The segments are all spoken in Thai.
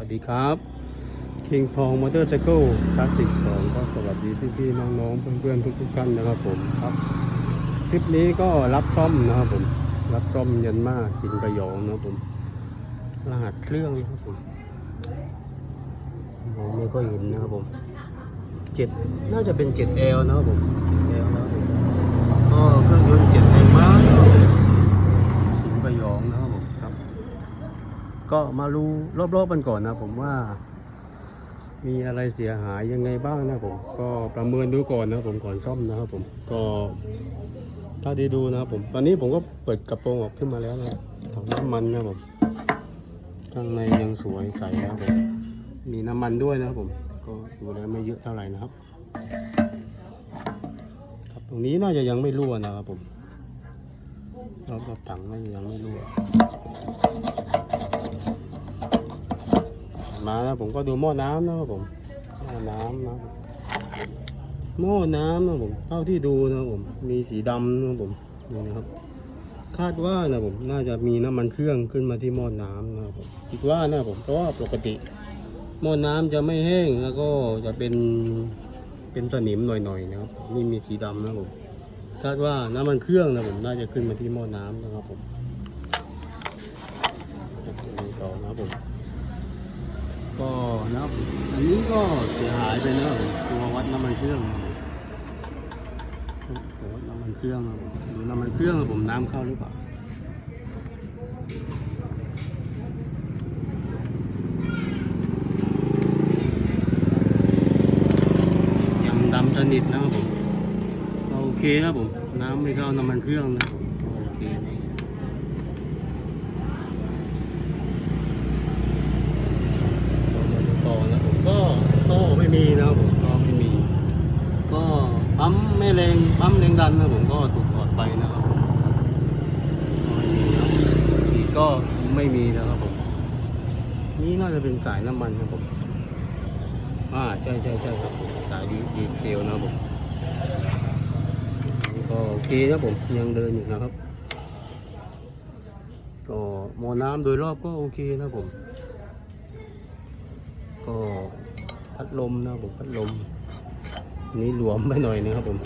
วัสดีครับคิงพองมอเตอร์ไซเคิลคลาสสิกสองก็สวัสดีพี่ๆน้องๆเพื่อนๆทุกๆท่านนะครับผมครับคลิปนี้ก็รับซ่อมนะครับผม รับซ่อมยันมากสิงห์ระยองนะครับผม รหัสเครื่องนะครับผมมองไม่ค่อยเห็นนะครับผมเจ็ดน่าจะเป็นเจ็ดเอลนะครับผมเจ็ดเอลนะครับผมก็เครื่องยนต์เจ็ดแรงม้านะครับผมสิงห์ระยองนะครับผมครับ ก็มาดูรอบๆกันก่อนนะผมว่า มีอะไรเสียหายยังไงบ้างนะผมก็ประเมินดูก่อนนะผมก่อนซ่อมนะครับผมก็ถ้าได้ดูนะครับผมตอนนี้ผมก็เปิดกระโปรงออกขึ้นมาแล้วนะถังน้ำมันนะผมข้างในยังสวยใสนะผมมีน้ำมันด้วยนะผมก็ดูแล้วไม่เยอะเท่าไหร่นะครับ ครับตรงนี้น่าจะยังไม่รั่วนะครับผม รอบๆถังน่ยังไม่รั่วมาแล้วผมก็ดูหม้อน้ำนะครับผมหม้อน้ำนะหม้อน้ำนะผมเท่าที่ดูนะผมมีสีดำนะผมนี่นะครับ คาดว่านะผมน่าจะมีน้ำมันเครื่องขึ้นมาที่หม้อน้ำนะครับผมคิดว่านะผมเพราะว่าปกติหม้อน้ำจะไม่แห้งแล้วก็จะเป็นเป็นสนิมหน่อยๆนะครับนี่มีสีดำนะครับผม คาดว่าน้ำมันเครื่องนะผมน่าจะขึ้นมาที่หม้อน้ำนะครับผมต่อนะครับผม ก็นะอันนี้ก็เสียหายไปนะครับผมตัววัดน้ำมันเครื่องตัววัดน้ำมันเครื่องนะผมดูน้ำมันเครื่องนะผมน้ำเข้าหรือเปล่ายังดำสนิทนะครับผม เคครับผม น้ำไม่เข้าน้ำมันเครื่องนะครับโอเคนะต่อนะผมก็โต้ไม่มีนะครับผมก็ไม่มี ก็ปั๊มไม่แรงปั๊มแรงดันนะผมก็ถูกถอดไปนะครับผมก็ไม่มีนะครับผม นี่น่าจะเป็นสายน้ำมันครับผมอ่าใช่ใช่ใช่ครับผมสายดีดีเซลนะครับผม เคนะผมยังเดินอยู่นะครับ ก็หมอน้ำโดยรอบก็โอเคนะผม ก็พัดลมนะผมพัดลม นี้หลวมไปหน่อยนะครับผม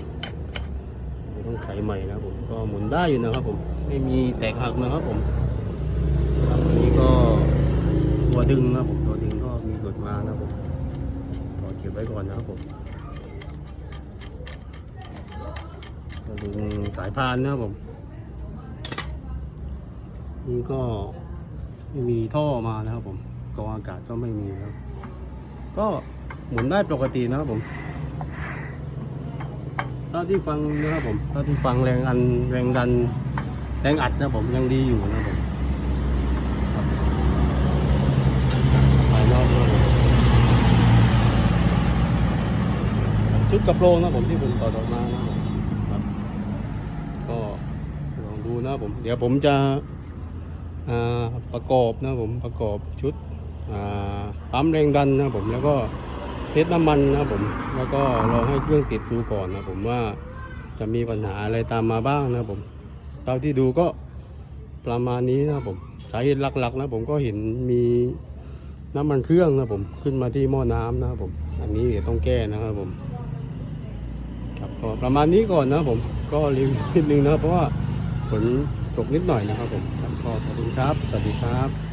ต้องไขใหม่นะผมก็หมุนได้อยู่นะครับผม ไม่มีแตกหักนะครับผมครับอันนี้ก็ตัวดึงนะผมตัวดึงก็มีกดมานะผมขอเก็บไว้ก่อนนะครับผม ตัวดึงสายพานนะครับผม นี่ก็ไม่มีท่อมานะครับผมกองอากาศก็ไม่มีนะครับก็หมุนได้ปกตินะครับผมเท่าที่ฟังนะครับผมเท่าที่ฟังแรงอันแรงดันแรงอัดนะครับผมยังดีอยู่นะครับผมภายนอกนะผมชุดกระโปรงนะครับผมที่ผมต่อดออกมานะครับผมครับ ก็ลองดู นะครับผม เดี๋ยวผมจะประกอบนะผมประกอบชุดปั๊มแรงดันนะผมแล้วก็เทสน้ำมันนะผม แล้วก็รอให้เครื่องติดดูก่อนนะผมว่าจะมีปัญหาอะไรตามมาบ้างนะผมเท่าที่ดูก็ประมาณนี้นะผมสาเหตุหลักๆนะผมก็เห็นมีน้ำมันเครื่องนะผมขึ้นมาที่หม้อน้ำนะครับผม อันนี้เดี๋ยวต้องแก้นะครับผมครับก็ประมาณนี้ก่อนนะผมก็รีวิวนิดนึงนะเพราะว่า ฝนตกนิดหน่อยนะครับผมครับขอบคุณครับ สวัสดีครับ